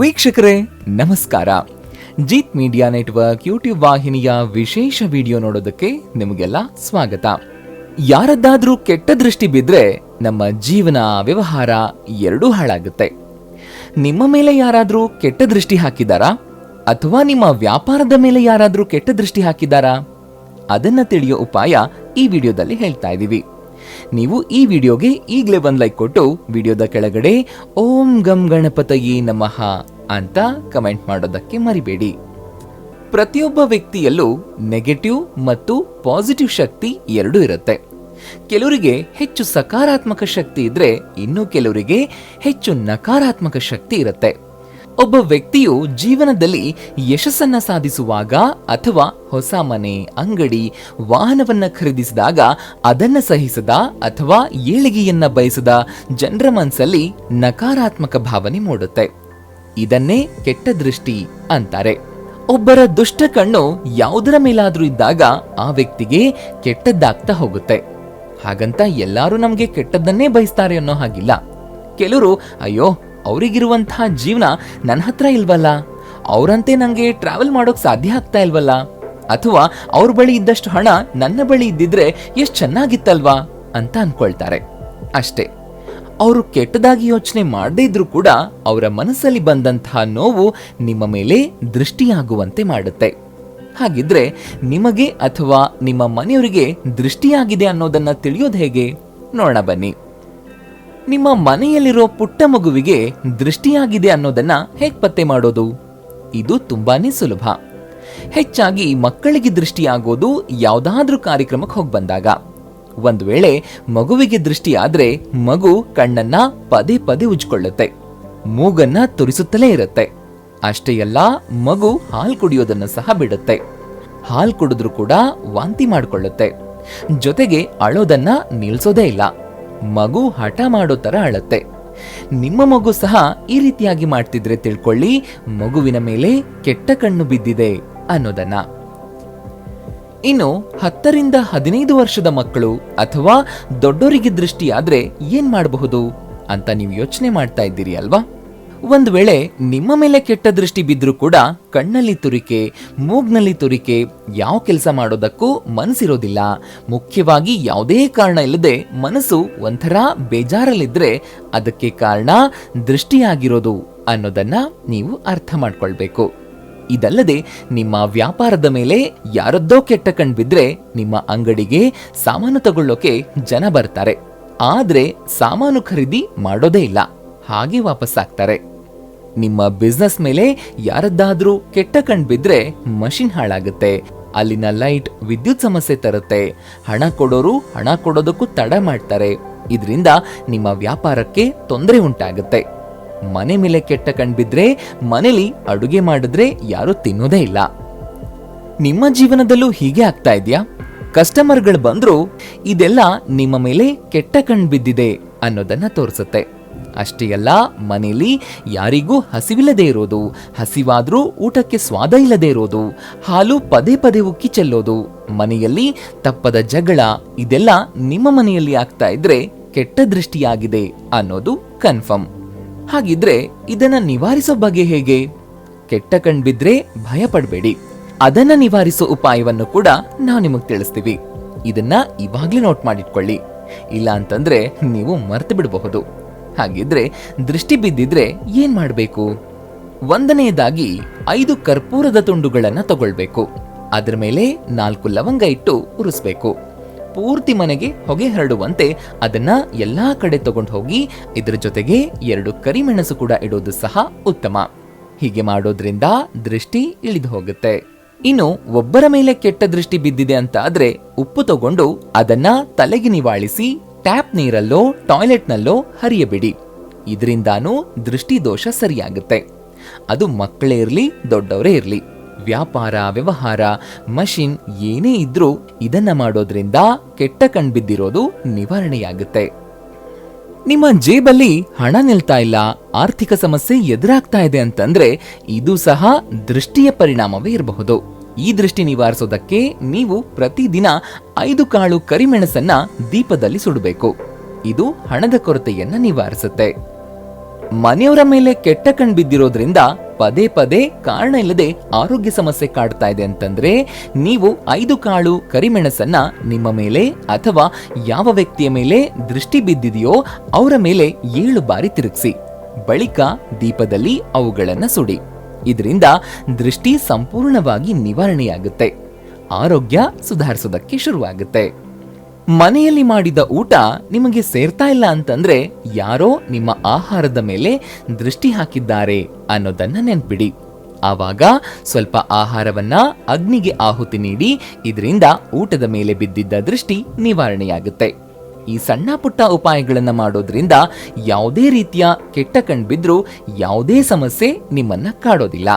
ವೀಕ್ಷಕರೇ, ನಮಸ್ಕಾರ. Jeet media network YouTube ವಾಹಿನಿಯ ವಿಶೇಷ ವಿಡಿಯೋ ನೋಡೋದಕ್ಕೆ ನಿಮಗೆಲ್ಲ ಸ್ವಾಗತ. ಯಾರದ್ದಾದ್ರೂ ಕೆಟ್ಟ ದೃಷ್ಟಿ ಬಿದ್ರೆ ನಮ್ಮ ಜೀವನ ವ್ಯವಹಾರ ಎರಡೂ ಹಾಳಾಗುತ್ತೆ. ನಿಮ್ಮ ಮೇಲೆ ಯಾರಾದ್ರೂ ಕೆಟ್ಟ ದೃಷ್ಟಿ ಹಾಕಿದಾರಾ? ಅಥವಾ ನಿಮ್ಮ ವ್ಯಾಪಾರದ ಮೇಲೆ ಯಾರಾದ್ರೂ ಕೆಟ್ಟ ದೃಷ್ಟಿ ಹಾಕಿದಾರಾ? ಅದನ್ನ ತಿಳಿಯೋ ಉಪಾಯ ಈ ವಿಡಿಯೋದಲ್ಲಿ ಹೇಳ್ತಾ ಇದ್ದೀವಿ ನೀವು ಈ ವಿಡಿಯೋಗೆ ಈಗಲೇ ಒಂದು ಲೈಕ್ ಕೊಟ್ಟು ವಿಡಿಯೋದ ಕೆಳಗಡೆ ಓಂ ಗಂ ಗಣಪತಯೇ ನಮಃ ಅಂತ ಕಮೆಂಟ್ ಮಾಡೋದಕ್ಕೆ ಮರಿಬೇಡಿ. ಪ್ರತಿಯೊಬ್ಬ ವ್ಯಕ್ತಿಯಲ್ಲೂ ನೆಗೆಟಿವ್ ಮತ್ತು ಪಾಸಿಟಿವ್ ಶಕ್ತಿ ಎರಡೂ ಇರುತ್ತೆ. ಕೆಲವರಿಗೆ ಹೆಚ್ಚು ಸಕಾರಾತ್ಮಕ ಶಕ್ತಿ ಇದ್ರೆ ಇನ್ನು ಕೆಲವರಿಗೆ ಹೆಚ್ಚು ನಕಾರಾತ್ಮಕ ಶಕ್ತಿ ಇರುತ್ತೆ. ಒಬ್ಬ ವ್ಯಕ್ತಿಯು ಜೀವನದಲ್ಲಿ ಯಶಸ್ಸನ್ನ ಸಾಧಿಸುವಾಗ ಅಥವಾ ಹೊಸ ಮನೆ, ಅಂಗಡಿ, ವಾಹನವನ್ನ ಖರೀದಿಸಿದಾಗ ಅದನ್ನ ಸಹಿಸದ ಅಥವಾ ಏಳಿಗೆಯನ್ನ ಬಯಸದ ಜನರ ಮನಸ್ಸಲ್ಲಿ ನಕಾರಾತ್ಮಕ ಭಾವನೆ ಮೂಡುತ್ತೆ. ಇದನ್ನೇ ಕೆಟ್ಟ ದೃಷ್ಟಿ ಅಂತಾರೆ. ಒಬ್ಬರ ದುಷ್ಟ ಕಣ್ಣು ಯಾವುದರ ಮೇಲಾದ್ರೂ ಇದ್ದಾಗ ಆ ವ್ಯಕ್ತಿಗೆ ಕೆಟ್ಟದ್ದಾಗ್ತಾ ಹೋಗುತ್ತೆ. ಹಾಗಂತ ಎಲ್ಲರೂ ನಮಗೆ ಕೆಟ್ಟದ್ದನ್ನೇ ಬಯಸ್ತಾರೆ ಅನ್ನೋ ಹಾಗಿಲ್ಲ. ಕೆಲವರು, ಅಯ್ಯೋ ಅವರಿಗಿರುವಂತಹ ಜೀವನ ನನ್ನ ಹತ್ರ ಇಲ್ವಲ್ಲ? ಅವರಂತೆ ನನಗೆ ಟ್ರಾವೆಲ್ ಮಾಡೋಕೆ ಸಾಧ್ಯ ಆಗ್ತಾ ಇಲ್ವಲ್ಲ? ಅಥವಾ ಅವ್ರ ಬಳಿ ಇದ್ದಷ್ಟು ಹಣ ನನ್ನ ಬಳಿ ಇದ್ದಿದ್ರೆ ಎಷ್ಟು ಚೆನ್ನಾಗಿತ್ತಲ್ವಾ? ಅಂತ ಅನ್ಕೊಳ್ತಾರೆ. ಅಷ್ಟೇ. ಅವರು ಕೆಟ್ಟದಾಗಿ ಯೋಚನೆ ಮಾಡದೇ ಇದ್ರೂ ಕೂಡ ಅವರ ಮನಸ್ಸಲ್ಲಿ ಬಂದಂತಹ ನೋವು ನಿಮ್ಮ ಮೇಲೆ ದೃಷ್ಟಿಯಾಗುವಂತೆ ಮಾಡುತ್ತೆ. ಹಾಗಿದ್ರೆ ನಿಮಗೆ ಅಥವಾ ನಿಮ್ಮ ಮನೆಯವರಿಗೆ ದೃಷ್ಟಿಯಾಗಿದೆ ಅನ್ನೋದನ್ನ ತಿಳಿಯೋದು ಹೇಗೆ? ನೋಡೋಣ ಬನ್ನಿ. ನಿಮ್ಮ ಮನೆಯಲ್ಲಿರೋ ಪುಟ್ಟ ಮಗುವಿಗೆ ದೃಷ್ಟಿಯಾಗಿದೆ ಅನ್ನೋದನ್ನ ಹೇಗ್ ಪತ್ತೆ ಮಾಡೋದು? ಇದು ತುಂಬಾನೇ ಸುಲಭ. ಹೆಚ್ಚಾಗಿ ಮಕ್ಕಳಿಗೆ ದೃಷ್ಟಿಯಾಗೋದು ಯಾವುದಾದ್ರೂ ಕಾರ್ಯಕ್ರಮಕ್ಕೆ ಹೋಗಿ ಬಂದಾಗ. ಒಂದು ವೇಳೆ ಮಗುವಿಗೆ ದೃಷ್ಟಿಯಾದ್ರೆ ಮಗು ಕಣ್ಣನ್ನ ಪದೇ ಪದೇ ಉಜ್ಕೊಳ್ಳುತ್ತೆ ಮೂಗನ್ನ ತುರಿಸುತ್ತಲೇ ಇರುತ್ತೆ. ಅಷ್ಟೇ ಅಲ್ಲ, ಮಗು ಹಾಲು ಕುಡಿಯೋದನ್ನ ಸಹ ಬಿಡುತ್ತೆ. ಹಾಲು ಕುಡಿದ್ರೂ ಕೂಡ ವಾಂತಿ ಮಾಡಿಕೊಳ್ಳುತ್ತೆ. ಜೊತೆಗೆ ಅಳೋದನ್ನ ನಿಲ್ಸೋದೇ ಇಲ್ಲ. ಮಗು ಹಠ ಮಾಡೋ ತರ ಅಳತ್ತೆ. ನಿಮ್ಮ ಮಗು ಸಹ ಈ ರೀತಿಯಾಗಿ ಮಾಡ್ತಿದ್ರೆ ತಿಳ್ಕೊಳ್ಳಿ, ಮಗುವಿನ ಮೇಲೆ ಕೆಟ್ಟ ಕಣ್ಣು ಬಿದ್ದಿದೆ ಅನ್ನೋದನ್ನ. ಇನ್ನು ಹತ್ತರಿಂದ ಹದಿನೈದು ವರ್ಷದ ಮಕ್ಕಳು ಅಥವಾ ದೊಡ್ಡೋರಿಗೆ ದೃಷ್ಟಿಯಾದ್ರೆ ಏನ್ ಮಾಡಬಹುದು ಅಂತ ನೀವು ಯೋಚನೆ ಮಾಡ್ತಾ ಇದ್ದೀರಿ ಅಲ್ವಾ? ಒಂದ್ ವೇಳೆ ನಿಮ್ಮ ಮೇಲೆ ಕೆಟ್ಟ ದೃಷ್ಟಿ ಬಿದ್ದರೂ ಕೂಡ ಕಣ್ಣಲ್ಲಿ ತುರಿಕೆ, ಮೂಗ್ನಲ್ಲಿ ತುರಿಕೆ, ಯಾವ ಕೆಲಸ ಮಾಡೋದಕ್ಕೂ ಮನಸ್ಸಿರೋದಿಲ್ಲ ಮುಖ್ಯವಾಗಿ ಯಾವುದೇ ಕಾರಣ ಇಲ್ಲದೆ ಮನಸ್ಸು ಒಂಥರ ಬೇಜಾರಲ್ಲಿದ್ದರೆ ಅದಕ್ಕೆ ಕಾರಣ ದೃಷ್ಟಿಯಾಗಿರೋದು ಅನ್ನೋದನ್ನ ನೀವು ಅರ್ಥ ಮಾಡ್ಕೊಳ್ಬೇಕು. ಇದಲ್ಲದೆ ನಿಮ್ಮ ವ್ಯಾಪಾರದ ಮೇಲೆ ಯಾರದ್ದೋ ಕೆಟ್ಟ ಕಣ್ ಬಿದ್ರೆ ನಿಮ್ಮ ಅಂಗಡಿಗೆ ಸಾಮಾನು ತಗೊಳ್ಳೋಕೆ ಜನ ಬರ್ತಾರೆ. ಆದ್ರೆ ಸಾಮಾನು ಖರೀದಿ ಮಾಡೋದೇ ಇಲ್ಲ. ಹಾಗೆ ವಾಪಸ್ ಆಗ್ತಾರೆ ನಿಮ್ಮ ಬಿಸ್ನೆಸ್ ಮೇಲೆ ಯಾರದ್ದಾದ್ರೂ ಕೆಟ್ಟ ಕಣ್ ಬಿದ್ರೆ ಮಷಿನ್ ಹಾಳಾಗುತ್ತೆ. ಅಲ್ಲಿನ ಲೈಟ್ ವಿದ್ಯುತ್ ಸಮಸ್ಯೆ ತರುತ್ತೆ. ಹಣ ಕೊಡೋರು ಹಣ ಕೊಡೋದಕ್ಕೂ ತಡ ಮಾಡ್ತಾರೆ. ಇದರಿಂದ ನಿಮ್ಮ ವ್ಯಾಪಾರಕ್ಕೆ ತೊಂದರೆ ಉಂಟಾಗುತ್ತೆ. ಮನೆ ಮೇಲೆ ಕೆಟ್ಟ ಕಣ್ ಬಿದ್ರೆ ಮನೇಲಿ ಅಡುಗೆ ಮಾಡಿದ್ರೆ ಯಾರು ತಿನ್ನೋದೇ ಇಲ್ಲ. ನಿಮ್ಮ ಜೀವನದಲ್ಲೂ ಹೀಗೆ ಆಗ್ತಾ ಇದೆಯಾ? ಕಸ್ಟಮರ್ಗಳು ಬಂದ್ರು, ಇದೆಲ್ಲ ನಿಮ್ಮ ಮೇಲೆ ಕೆಟ್ಟ ಕಣ್ ಬಿದ್ದಿದೆ ಅನ್ನೋದನ್ನ ತೋರಿಸುತ್ತೆ. ಅಷ್ಟೇ ಅಲ್ಲ ಮನೆಯಲ್ಲಿ ಯಾರಿಗೂ ಹಸಿವಿಲ್ಲದೆ ಇರೋದು, ಹಸಿವಾದ್ರೂ ಊಟಕ್ಕೆ ಸ್ವಾದ ಇಲ್ಲದೆ ಇರೋದು, ಹಾಲು ಪದೇ ಪದೇ ಉಕ್ಕಿ ಚೆಲ್ಲೋದು, ಮನೆಯಲ್ಲಿ ತಪ್ಪದ ಜಗಳ ಇದೆಲ್ಲ ನಿಮ್ಮ ಮನೆಯಲ್ಲಿ ಆಗ್ತಾ ಇದ್ರೆ ಕೆಟ್ಟ ದೃಷ್ಟಿಯಾಗಿದೆ ಅನ್ನೋದು ಕನ್ಫರ್ಮ್ ಹಾಗಿದ್ರೆ ಇದನ್ನ ನಿವಾರಿಸೋ ಬಗ್ಗೆ ಹೇಗೆ? ಕೆಟ್ಟ ಕಣ್ಬಿದ್ರೆ ಭಯ ಪಡಬೇಡಿ ಅದನ್ನ ನಿವಾರಿಸೋ ಉಪಾಯವನ್ನು ಕೂಡ ನಾವು ನಿಮಗೆ ತಿಳಿಸ್ತೀವಿ. ಇದನ್ನ ಇವಾಗ್ಲೇ ನೋಟ್ ಮಾಡಿಟ್ಕೊಳ್ಳಿ. ಇಲ್ಲ ಅಂತಂದ್ರೆ ನೀವು ಮರ್ತು ಬಿಡಬಹುದು ಹಾಗಿದ್ರೆ ದೃಷ್ಟಿ ಬಿದ್ದಿದ್ರೆ ಏನ್ ಮಾಡಬೇಕು? ಒಂದನೆಯದಾಗಿ ಐದು ಕರ್ಪೂರದ ತುಂಡುಗಳನ್ನು ತಗೊಳ್ಬೇಕು. ಅದರ ಮೇಲೆ ನಾಲ್ಕು ಲವಂಗ ಇಟ್ಟು ಉರಿಸ್ಬೇಕು. ಪೂರ್ತಿ ಮನೆಗೆ ಹೊಗೆ ಹರಡುವಂತೆ ಅದನ್ನ ಎಲ್ಲಾ ಕಡೆ ತಗೊಂಡು ಹೋಗಿ ಇದರ ಜೊತೆಗೆ ಎರಡು ಕರಿಮೆಣಸು ಕೂಡ ಇಡೋದು ಸಹ ಉತ್ತಮ. ಹೀಗೆ ಮಾಡೋದ್ರಿಂದ ದೃಷ್ಟಿ ಇಳಿದು ಹೋಗುತ್ತೆ. ಇನ್ನು ಒಬ್ಬರ ಮೇಲೆ ಕೆಟ್ಟ ದೃಷ್ಟಿ ಬಿದ್ದಿದೆ ಅಂತ ಆದ್ರೆ ಉಪ್ಪು ತಗೊಂಡು ಅದನ್ನ ತಲೆಗೆ ನಿವಾಳಿಸಿ ಟ್ಯಾಪ್ ನೀರಲ್ಲೋ, ಟಾಯ್ಲೆಟ್ನಲ್ಲೋ ಹರಿಯಬಿಡಿ. ಇದರಿಂದಾನೂ ದೃಷ್ಟಿ ದೋಷ ಸರಿಯಾಗುತ್ತೆ. ಅದು ಮಕ್ಕಳೇ ಇರಲಿ, ದೊಡ್ಡವರೇ ಇರಲಿ. ವ್ಯಾಪಾರ, ವ್ಯವಹಾರ, ಮಷಿನ್ ಏನೇ ಇದ್ರೂ ಇದನ್ನ ಮಾಡೋದ್ರಿಂದ ಕೆಟ್ಟ ಕಣ್ಬಿದ್ದಿರೋದು ನಿವಾರಣೆಯಾಗುತ್ತೆ. ನಿಮ್ಮ ಜೇಬಲ್ಲಿ ಹಣ ನಿಲ್ತಾ ಇಲ್ಲ, ಆರ್ಥಿಕ ಸಮಸ್ಯೆ ಎದುರಾಗ್ತಾ ಇದೆ ಅಂತಂದ್ರೆ ಇದು ಸಹ ದೃಷ್ಟಿಯ ಪರಿಣಾಮವೇ ಇರಬಹುದು. ಈ ದೃಷ್ಟಿ ನಿವಾರಿಸೋದಕ್ಕೆ ನೀವು ಪ್ರತಿದಿನ ಐದು ಕಾಳು ಕರಿಮೆಣಸನ್ನ ದೀಪದಲ್ಲಿ ಸುಡಬೇಕು. ಇದು ಹಣದ ಕೊರತೆಯನ್ನ ನಿವಾರಿಸುತ್ತೆ. ಮನೆಯವರ ಮೇಲೆ ಕೆಟ್ಟ ಕಣ್ ಬಿದ್ದಿರೋದ್ರಿಂದ ಪದೇ ಪದೇ ಕಾರಣ ಇಲ್ಲದೆ ಆರೋಗ್ಯ ಸಮಸ್ಯೆ ಕಾಡ್ತಾ ಇದೆ ಅಂತಂದ್ರೆ ನೀವು ಐದು ಕಾಳು ಕರಿಮೆಣಸನ್ನ ನಿಮ್ಮ ಮೇಲೆ ಅಥವಾ ಯಾವ ವ್ಯಕ್ತಿಯ ಮೇಲೆ ದೃಷ್ಟಿ ಬಿದ್ದಿದೆಯೋ ಅವರ ಮೇಲೆ ಏಳು ಬಾರಿ ತಿರುಗಿಸಿ. ಬಳಿಕ ದೀಪದಲ್ಲಿ ಅವುಗಳನ್ನು ಸುಡಿ. ಇದರಿಂದ ದೃಷ್ಟಿ ಸಂಪೂರ್ಣವಾಗಿ ನಿವಾರಣೆಯಾಗುತ್ತೆ. ಆರೋಗ್ಯ ಸುಧಾರಿಸೋದಕ್ಕೆ ಶುರುವಾಗುತ್ತೆ. ಮನೆಯಲ್ಲಿ ಮಾಡಿದ ಊಟ ನಿಮಗೆ ಸೇರ್ತಾ ಇಲ್ಲ ಅಂತಂದ್ರೆ ಯಾರೋ ನಿಮ್ಮ ಆಹಾರದ ಮೇಲೆ ದೃಷ್ಟಿ ಹಾಕಿದ್ದಾರೆ ಅನ್ನೋದನ್ನ ನೆನ್ಪಿಡಿ. ಆವಾಗ ಸ್ವಲ್ಪ ಆಹಾರವನ್ನ ಅಗ್ನಿಗೆ ಆಹುತಿ ನೀಡಿ, ಇದರಿಂದ ಊಟದ ಮೇಲೆ ಬಿದ್ದಿದ್ದ ದೃಷ್ಟಿ ನಿವಾರಣೆಯಾಗುತ್ತೆ. ಈ ಸಣ್ಣ ಪುಟ್ಟ ಉಪಾಯಗಳನ್ನು ಮಾಡೋದ್ರಿಂದ ಯಾವುದೇ ರೀತಿಯ ಕೆಟ್ಟ ಕಂಡು ಯಾವುದೇ ಸಮಸ್ಯೆ ನಿಮ್ಮನ್ನು ಕಾಡೋದಿಲ್ಲ.